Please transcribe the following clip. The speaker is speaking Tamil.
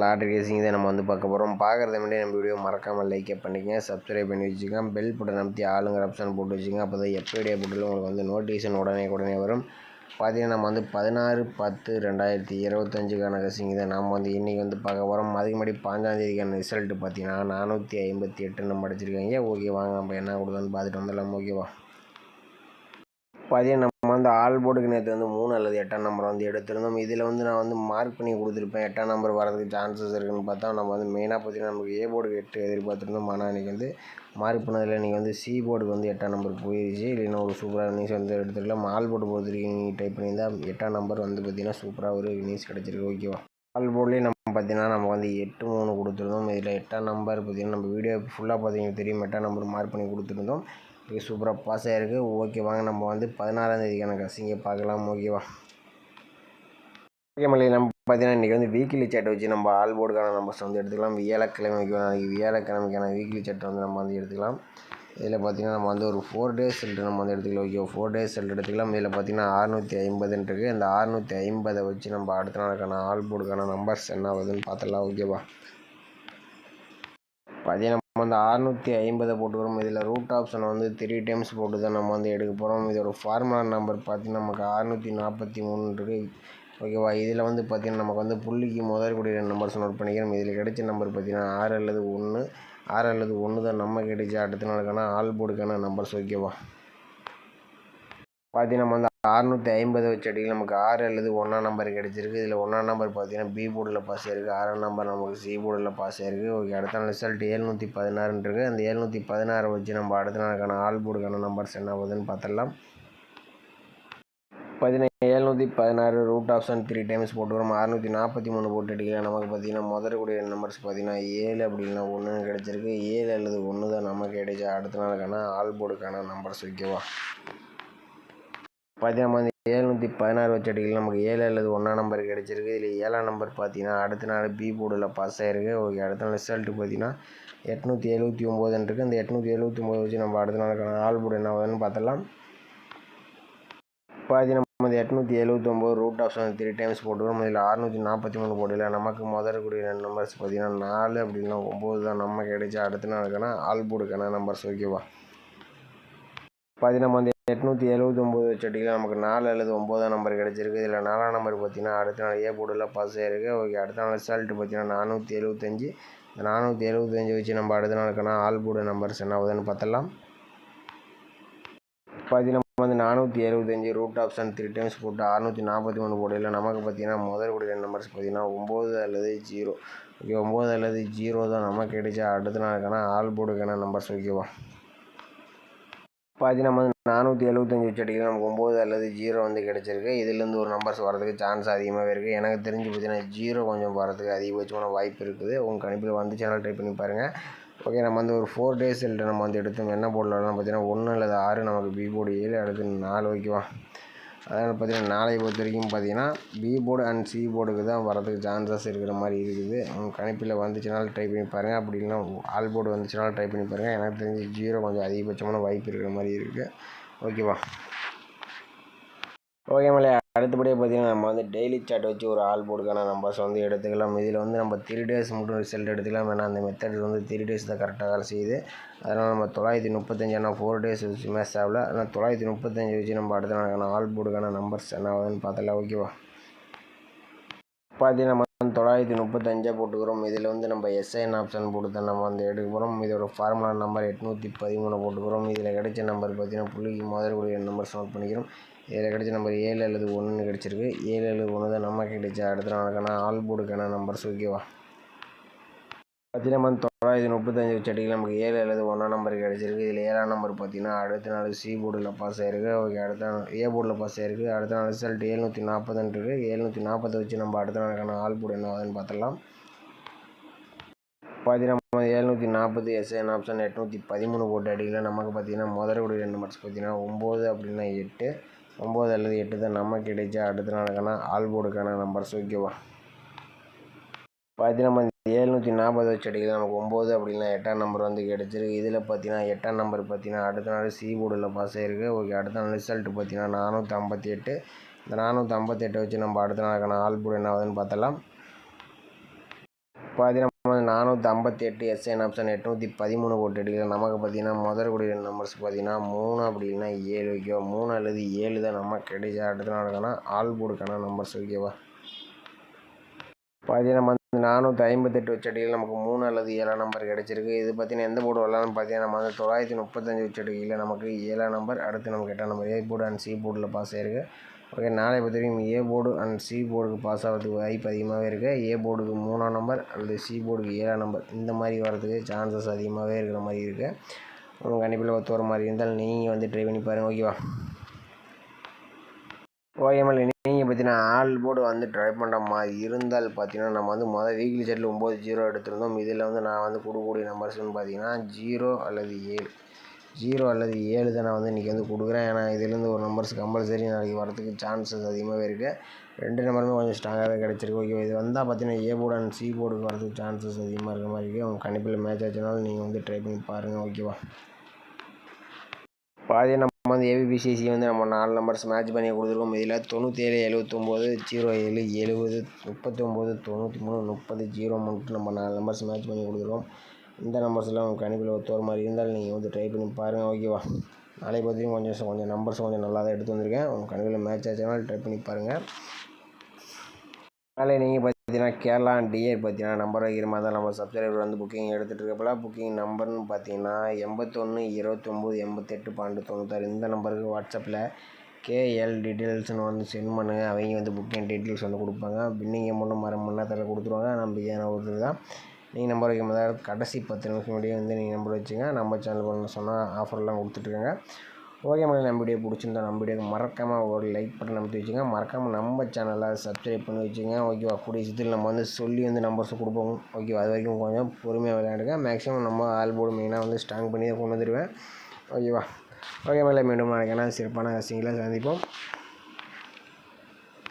லாட்ரி ரேசிங் தான் நம்ம வந்து பார்க்க போகிறோம் பார்க்குறத முன்னாடி நம்ம வீடியோ மறக்காமல் லைக்கே பண்ணிக்கங்க. சப்ஸ்கிரைப் பண்ணி வச்சுக்கோங்க. பெல் பட்டன் அமைத்தி ஆளுங்கிற ஆப்ஷன் போட்டு வச்சுக்கோங்க. அப்போ தான் எப்போ வீடியோ போட்டாலும் உங்களுக்கு வந்து நோட்டிஃபிகேஷன் உடனே உடனே வரும். பார்த்தீங்கன்னா நம்ம வந்து பதினாறு பத்து ரெண்டாயிரத்தி இருபத்தஞ்சுக்கான ரேசிங் தான். நாம் வந்து இன்றைக்கி வந்து பார்க்க போகிறோம் அதுக்கு முன்னாடி பாஞ்சாந்தேதிக்கான ரிசல்ட்டு பார்த்தீங்கன்னா நானூற்றி ஐம்பத்தி எட்டு நம்ம அடிச்சிருக்காங்க. ஓகே வாங்க நம்ம என்ன கொடுத்தான்னு பார்த்துட்டு வந்துடலாம். ஓகேவா பார்த்தீங்கன்னா வந்து ஆல் போர்டுக்கு நேற்று வந்து மூணு அல்லது எட்டாம் நம்பர் வந்து எடுத்திருந்தோம். இதில் வந்து நான் வந்து மார்க் பண்ணி கொடுத்துருப்பேன். எட்டாம் நம்பர் வரதுக்கு சான்சஸ் இருக்குதுன்னு பார்த்தா நம்ம வந்து மெயினாக பார்த்தீங்கன்னா நமக்கு ஏ போர்டுக்கு எட்டு எதிர்பார்த்துருந்தோம். ஆனால் இன்றைக்கி வந்து மார்க் பண்ணதில் இன்றைக்கி வந்து சி போர்டுக்கு வந்து எட்டாம் நம்பர் போயிடுச்சு இல்லைன்னா ஒரு சூப்பராக நியூஸ் வந்து எடுத்துருக்கலாம். ஆல் போர்டு பொறுத்த வரைக்கும் நீங்கள் டைப் பண்ணியிருந்தால் எட்டாம் நம்பர் வந்து பார்த்திங்கன்னா சூப்பராக ஒரு நியூஸ் கிடச்சிருக்கு. ஓகேவா ஆல் போர்ட்லேயும் நம்ம பார்த்தீங்கன்னா நம்ம வந்து எட்டு மூணு கொடுத்துருந்தோம். இதில் எட்டாம் நம்பர் பார்த்திங்கன்னா நம்ம வீடியோ ஃபுல்லாக பார்த்தீங்கன்னா தெரியும். எட்டாம் நம்பர் மார்க் பண்ணி கொடுத்துருந்தோம். இது சூப்பராக பாஸ் ஆகிருக்கு ஓகே வாங்க நம்ம வந்து பதினாறாந்தேதிக்கான கசிங்க பார்க்கலாம். ஓகேவா ஓகே மல்லி நம்ம பார்த்தீங்கன்னா இன்றைக்கி வந்து வீக்லி சேட்டை வச்சு நம்ம ஆல் போர்டுக்கான நம்பர்ஸ் வந்து எடுத்துக்கலாம். வியாழக்கிழமை நாளைக்கு வியாழக்கிழமைக்கான வீக்லி சேட்டை வந்து நம்ம வந்து எடுத்துக்கலாம். இதில் பார்த்திங்கன்னா நம்ம வந்து ஒரு ஃபோர் டேஸ் செல்ட்டு நம்ம வந்து எடுத்துக்கலாம். ஓகே ஃபோர் டேஸ் செல்ட் எடுத்துக்கலாம். இதில் பார்த்திங்கன்னா அறுநூற்றி ஐம்பதுன்னு இருக்குது அந்த அறுநூற்றி ஐம்பதை வச்சு நம்ம அடுத்த நாளுக்கான ஆல் போர்டுக்கான நம்பர்ஸ் என்ன ஆகுதுன்னு பார்த்துடலாம் ஓகேவா பார்த்தீங்கன்னா நம்ம வந்து அறநூற்றி ஐம்பதை போட்டுக்கிறோம். இதில் ரூட் ஆப்ஷனை வந்து த்ரீ டைம்ஸ் போட்டு தான் நம்ம வந்து எடுக்க போகிறோம் இதோட ஃபார்முலா நம்பர் பார்த்தீங்கன்னா நமக்கு அறநூற்றி நாற்பத்தி மூணு இருக்குது ஓகேவா? இதில் வந்து பார்த்திங்கன்னா நமக்கு வந்து புள்ளிக்கு முதல் கூடிய நம்பர்ஸ் நோட் பண்ணிக்கிறோம். இதில் கிடைச்ச நம்பர் பார்த்திங்கன்னா ஆறு அல்லது ஒன்று. ஆறு அல்லது ஒன்று தான் நம்ம கிடைச்ச அடுத்த நாளுக்கான ஆல் போர்டுக்கான நம்பர்ஸ் ஓகேவா? பார்த்தீங்கன்னா நம்ம வந்து அறுநூற்றி ஐம்பது வச்சு அடிக்கல. நமக்கு ஆறு அல்லது ஒன்றாம் நம்பர் கிடச்சிருக்கு. இதில் ஒன்றாம் நம்பர் பார்த்தீங்கன்னா பி போர்டில் பாஸ் ஆயிருக்கு. ஆறாம் நம்பர் நமக்கு சி போர்டில் பாஸ் ஆயிருக்கு. ஓகே அடுத்த நாள் ரிசல்ட் ஏழ்நூற்றி பதினாறுன்றிருக்கு அந்த ஏழ்நூற்றி பதினாறு வச்சு நம்ம அடுத்த நாளுக்கான ஆல் போர்டுக்கான நம்பர்ஸ் என்ன ஆகுதுன்னு பார்த்துடலாம். பதினேழு ஏழ்நூற்றி பதினாறு ரூட் ஆப்ஷன் த்ரீ டைம்ஸ் போட்டுக்கிறோம். அறுநூற்றி நாற்பத்தி மூணு போட்டு அடிக்கலாம் நமக்கு பார்த்தீங்கன்னா முதற்கூடிய நம்பர்ஸ் பார்த்தீங்கன்னா ஏழு அப்படின்னா ஒன்று கிடச்சிருக்கு. ஏழு அல்லது ஒன்று தான் நமக்கு கிடைச்சா அடுத்த நாளுக்கான ஆல் போர்டுக்கான நம்பர்ஸ் ஓகேவா பார்த்தீங்கன்னா வந்து ஏழ்நூற்றி பதினாறு வச்சு அடிக்கலாம் நமக்கு ஏழு அல்லது ஒன்றாம் நம்பர் கிடச்சிருக்கு. இதில் ஏழாம் நம்பர் பார்த்தீங்கன்னா அடுத்த நாள் பி போர்டில் பாஸ் ஆகிருக்கு ஓகே அடுத்த நாள் ரிசல்ட்டு பார்த்தீங்கன்னா எட்நூற்றி எழுபத்தி ஒம்போதுன்றிருக்கு இருக்குது அந்த எட்நூற்றி எழுபத்தி ஒம்பது வச்சு நம்ம அடுத்த நாளுக்கான ஆல் போர்டு என்ன ஆகுதுன்னு பார்த்தலாம் பார்த்தீங்கன்னா நம்ம எட்நூற்றி எழுபத்தொம்போது ரூட் ஆப்ஷன் த்ரீ டைம்ஸ் போட்டுக்கிறோம் இதில் அறுநூற்றி நாற்பத்தி மூணு போட்டியில் நமக்கு முதற்கூடிய ரெண்டு நம்பர்ஸ் பார்த்தீங்கன்னா நாலு அப்படின்னா ஒம்பது தான். நம்ம கிடைச்சா அடுத்த நாளுக்கான ஆல் போர்டுக்கான நம்பர்ஸ் ஓகேவா பார்த்தீங்கன்னா வந்து எட்நூற்றி எழுபத்தொம்போது வச்சு நமக்கு நாலு அல்லது ஒம்போதாம் நம்பர் கிடச்சிருக்கு. இதில் நாலாம் நம்பர் பார்த்தீங்கன்னா அடுத்த நாள் ஏ போர்டில் பாஸ் ஆகிருக்கு ஓகே அடுத்த நாள் ரிசல்ட்டு பார்த்தீங்கன்னா நானூற்றி எழுபத்தஞ்சி இந்த நானூற்றி எழுபத்தஞ்சி வச்சு நம்ம அடுத்த நாளுக்கான ஆல் போர்டு நம்பர்ஸ் என்ன ஆகுதுன்னு பார்த்தலாம் பார்த்தீங்கன்னா வந்து நானூற்றி எழுபத்தஞ்சி ரூட் ஆப்ஷன் த்ரீ டைம்ஸ் போட்டு அறுநூற்றி நாற்பத்தி மூணு போடையில் நமக்கு பார்த்தீங்கன்னா முதல் கூடிய நம்பர்ஸ் பார்த்தீங்கன்னா ஒம்பது அல்லது ஜீரோ ஓகே ஒம்பது அல்லது ஜீரோ தான் நமக்கு கிடைச்சா அடுத்த நாளுக்கான ஆல் போர்டுக்கான நம்பர்ஸ் ஓகேவா? பார்த்தீங்கன்னா நானூற்றி எழுபத்தஞ்சி வச்சு நமக்கு ஒம்பது அல்லது ஜீரோ வந்து கிடச்சிருக்கு. இதுலேருந்து ஒரு நம்பர்ஸ் வரதுக்கு சான்ஸ் அதிகமாகவே இருக்குது எனக்கு தெரிஞ்சு பார்த்தீங்கன்னா ஜீரோ கொஞ்சம் வரதுக்கு அதிகபட்சமான வாய்ப்பு இருக்குது. உங்கள் கணிப்பில் வந்து சேனல் ட்ரை பண்ணி பாருங்கள் ஓகே நம்ம வந்து ஒரு ஃபோர் டேஸ் நம்ம வந்து எடுத்தோம். என்ன போர்டில் பார்த்தீங்கன்னா ஒன்று அல்லது ஆறு நமக்கு பி போர்டு ஏழு அடுத்து நாலு ஓகேவா அதனால் பார்த்தீங்கன்னா நாளை பொறுத்த வரைக்கும் பார்த்தீங்கன்னா பி போர்டு அண்ட் சி போர்டுக்கு தான் வரதுக்கு சான்சஸ் இருக்கிற மாதிரி இருக்குது. உங்கள் கணிப்பில் வந்துச்சுனாலும் ட்ரை பண்ணி பாருங்கள் அப்படி இல்லைனா ஆல் போர்டு வந்துச்சுனாலும் ட்ரை பண்ணி பாருங்கள் எனக்கு தெரிஞ்சு ஜீரோ கொஞ்சம் அதிகபட்சமான வாய்ப்பு இருக்கிற மாதிரி இருக்குது ஓகேவா ஓகே மேலே அடுத்தபடியாக பார்த்தீங்கன்னா நம்ம வந்து டெய்லி சாட் வச்சு ஒரு ஆல் போர்டுக்கான நம்பர்ஸ் வந்து எடுத்துக்கலாம் இதில் வந்து நம்ம த்ரீ டேஸ் மட்டும் ரிசல்ட் எடுத்துக்கலாம். ஏன்னா அந்த மெத்தட் வந்து த்ரீ டேஸ் தான் கரெக்டாக வேலை செய்யுது. அதனால் நம்ம தொள்ளாயிரத்தி முப்பத்தஞ்சு ஆனால் ஃபோர் டேஸ் வச்சு மேட்ச் ஆகல. ஆனால் தொள்ளாயிரத்தி முப்பத்தஞ்சு வச்சு நம்ம அடுத்த நாளுக்கான ஆல் போர்டுக்கான நம்பர்ஸ் என்ன ஆகுதுன்னு பார்த்தலாம் ஓகேவா பார்த்தீங்கன்னா நம்ம தொள்ளாயிரத்தி முப்பத்தஞ்சா போட்டுக்கிறோம். இதில் வந்து நம்ம எஸ்ஐஎன் ஆப்ஷன் போட்டு தான் நம்ம வந்து எடுக்க போகிறோம் இதோட ஃபார்முலா நம்பர் எட்நூற்றி பதிமூணு போட்டுக்கிறோம். இதில் கிடைச்ச நம்பர் பார்த்தீங்கன்னா புள்ளிக்கு முதல் கூடிய நம்பர்ஸ் நோட் பண்ணிக்கிறோம். இதில் கிடச்ச நம்பர் ஏழு அல்லது ஒன்று கிடச்சிருக்கு. ஏழு அல்லது ஒன்று தான் நமக்கு கிடைச்சா அடுத்த நாளுக்கான ஆல் போர்டுக்கான நம்பர்ஸ் ஓகேவா பார்த்தீங்கன்னா தொள்ளாயிரத்தி முப்பத்தஞ்சு வச்சு நமக்கு ஏழு அல்லது ஒன்றாம் நம்பர் கிடச்சிருக்கு. இதில் ஏழாம் நம்பர் பார்த்தீங்கன்னா அடுத்த நாள் சி போர்டில் பாஸ் ஆயிருக்கு. ஓகே அடுத்த நாள் ஏ போர்டில் பாஸ் ஆயிருக்கு. அடுத்த நாள் ரிசல்ட் ஏழ்நூற்றி நாற்பதுன்னு இருக்குது ஏழ்நூற்றி நாற்பது வச்சு நம்ம அடுத்த நாளுக்கான ஆல் போர்டு என்ன ஆகுதுன்னு பார்த்துடலாம் பார்த்தீங்கன்னா ஏழ்நூற்றி நாற்பது எஸ்என் ஆப்ஷன் எட்நூற்றி பதிமூணு போட்டு அடிக்கல. நமக்கு பார்த்தீங்கன்னா முதல் கூட ரெண்டு நம்பர்ஸ் பார்த்தீங்கன்னா ஒம்பது அப்படின்னா எட்டு. ஒம்பது அல்லது எட்டு தான் நம்ம கிடைச்சா அடுத்த நாளுக்கான ஆல் போர்டுக்கான நம்பர்ஸ் ஓகேவா பார்த்தீங்கன்னா நம்ம ஏழ்நூற்றி நாற்பது வச்சு அடிக்கல நமக்கு ஒம்பது அப்படின்னா எட்டாம் நம்பர் வந்து கிடச்சிருக்கு. இதில் பார்த்தீங்கன்னா எட்டாம் நம்பர் பார்த்தீங்கன்னா அடுத்த நாள் சி போர்டில் பாஸ் ஆகிருக்கு ஓகே அடுத்த நாள் ரிசல்ட்டு பார்த்தீங்கன்னா நானூற்றி ஐம்பத்தி எட்டு. இந்த நானூற்றி ஐம்பத்தெட்டை வச்சு நம்ம அடுத்த நாளுக்கான ஆல் போர்டு என்ன ஆகுதுன்னு பார்த்தலாம் பார்த்தீங்கன்னா நானூற்றி ஐம்பத்தி எட்டு எஸ்என் ஆப்ஷன் எட்நூற்றி பதிமூணு போட்டு எடுக்கலாம் நமக்கு பார்த்தீங்கன்னா முதல் கூடிய நம்பர்ஸ் பார்த்தீங்கன்னா மூணு அப்படி இல்லைன்னா ஏழு ஓகேவா மூணு அல்லது ஏழு தான் நம்ம கிடைச்சா அடுத்த நாளுக்கான ஆல் போர்டுக்கான நம்பர்ஸ் ஓகேவா பார்த்தீங்கன்னா நானூற்றி ஐம்பத்தெட்டு வச்சடிகள் நமக்கு மூணு அல்லது ஏழாம் நம்பர் கிடச்சிருக்கு. இது பார்த்தீங்கன்னா எந்த போர்டு வரலாம்னு பார்த்தீங்கன்னா நம்ம வந்து தொள்ளாயிரத்தி முப்பத்தஞ்சு வச்சடியில் நமக்கு ஏழாம் நம்பர் அடுத்து நமக்கு எட்டாம் number A board and C போர்டில் பாஸ் ஆயிருக்கு. ஓகே நாளை பொறுத்த வரைக்கும் ஏ போர்டு அண்ட் சி போர்டுக்கு பாஸ் ஆகிறதுக்கு வாய்ப்பு அதிகமாகவே இருக்குது ஏ போர்டுக்கு மூணாம் நம்பர் அல்லது சி போர்டுக்கு ஏழாம் நம்பர் இந்த மாதிரி வரதுக்கு சான்சஸ் அதிகமாகவே இருக்கிற மாதிரி இருக்குது உங்கள் கண்டிப்பாக ஒத்து வர மாதிரி இருந்தால் நீங்கள் வந்து ட்ரை பண்ணி பாருங்கள் ஓகேவா ஓஎம்எல் நீங்கள் பார்த்தீங்கன்னா ஆல் போர்டு வந்து ட்ரை பண்ணுற மாதிரி இருந்தால் பார்த்தீங்கன்னா நம்ம வந்து மொதல் வீக்லி செட்டில் ஒம்பது ஜீரோ எடுத்திருந்தோம். இதில் வந்து நான் வந்து கொடுக்கக்கூடிய நம்பர்ஸ்னு பார்த்தீங்கன்னா ஜீரோ அல்லது ஏழு. ஜீரோ அல்லது ஏழு தான் நான் வந்து இன்றைக்கி வந்து கொடுக்குறேன். ஏன்னா இதுலேருந்து ஒரு நம்பர்ஸ் கம்பல்சரி நாளைக்கு வரதுக்கு சான்சஸ் அதிகமாகவே இருக்குது ரெண்டு நம்பருமே கொஞ்சம் ஸ்ட்ராங்காகவே கிடச்சிருக்கு. ஓகே இது வந்தால் பார்த்தீங்கன்னா ஏ போர்டு அண்ட் சி போர்டுக்கு வரதுக்கு சான்சஸ் அதிகமாக இருக்கிற மாதிரி இருக்குது உங்கள் கணிப்பில் மேட்ச் ஆச்சுனாலும் நீங்கள் வந்து ட்ரை பண்ணி பாருங்கள் ஓகேவா பாதி நம்ம வந்து ஏபிபிசிசி வந்து நம்ம நாலு நம்பர்ஸ் மேட்ச் பண்ணி கொடுத்துருக்கோம். இதில் தொண்ணூற்றி ஏழு எழுபத்தொம்போது ஜீரோ ஏழு எழுபது முப்பத்தொம்போது தொண்ணூற்றி மூணு முப்பது ஜீரோ மூணு நம்ம நாலு நம்பர்ஸ் மேட்ச் பண்ணி கொடுத்துருக்கோம். இந்த நம்பர்ஸ்லாம் உங்கள் கணிப்பில் ஒத்துவர மாதிரி இருந்தால் நீங்கள் வந்து ட்ரை பண்ணி பாருங்கள் ஓகேவா நாளைக்கு பார்த்தீங்கன்னா கொஞ்சம் கொஞ்சம் நம்பர்ஸ் கொஞ்சம் நல்லா தான் எடுத்து வந்திருக்கேன். உங்கள் கணிப்பில் மேட்ச் ஆச்சுனாலும் ட்ரை பண்ணி பாருங்கள் நாளை நீங்கள் பார்த்தீங்கன்னா கேரளா டிஏ பார்த்தீங்கன்னா நம்பர் வைக்கிற மாதிரி தான் நம்ம சப்ஸ்கிரைபர் வந்து புக்கிங் எடுத்துகிட்டு இருக்கப்பல புக்கிங் நம்பர்னு பார்த்தீங்கன்னா எண்பத்தொன்று இருபத்தொம்போது எண்பத்தெட்டு பன்னெண்டு தொண்ணூத்தாறு இந்த நம்பருக்கு வாட்ஸ்அப்பில் கேஎல் டீட்டெயில்ஸ்னு வந்து சென்ட் பண்ணுங்கள் அவங்க வந்து புக்கிங் டீட்டெயில்ஸ் வந்து கொடுப்பாங்க. பின்னிங் அமௌண்ட்டும் மரம் முன்னத்தில் கொடுத்துருவாங்க. நம்பிக்கையான ஒருத்தர் தான்? நீங்கள் நம்பர் வைக்கும் போது கடைசி பத்து நிமிஷம் முன்னாடியே வந்து நீங்கள் நம்பர் வச்சுங்க நம்ம சேனல் பண்ண சொன்னால் ஆஃபர்லாம் கொடுத்துட்ருக்காங்க ஓகே மாதிரி நம்ம வீடியோ பிடிச்சிருந்தா நம்ம வீடியோக்கு மறக்காமல் ஒரு லைக் பட்டன் நம்பி வச்சுங்க மறக்காமல் நம்ம சேனலை சப்ஸ்கிரைப் பண்ணி வச்சுங்க ஓகேவா கூடிய சீக்கிரம் நம்ம வந்து சொல்லி வந்து நம்பர்ஸ் கொடுப்போம். ஓகேவா அது வரைக்கும் கொஞ்சம் பொறுமையாக விளையாடுங்க. மேக்ஸிமம் நம்ம ஆல் போர்டு மெயினாக வந்து ஸ்ட்ராங் பண்ணி தான் கொண்டு வந்துடுவேன் ஓகேவா ஓகே மேலே மீண்டும் நாளைக்கான சிறப்பான விஷயங்களை சந்திப்போம்.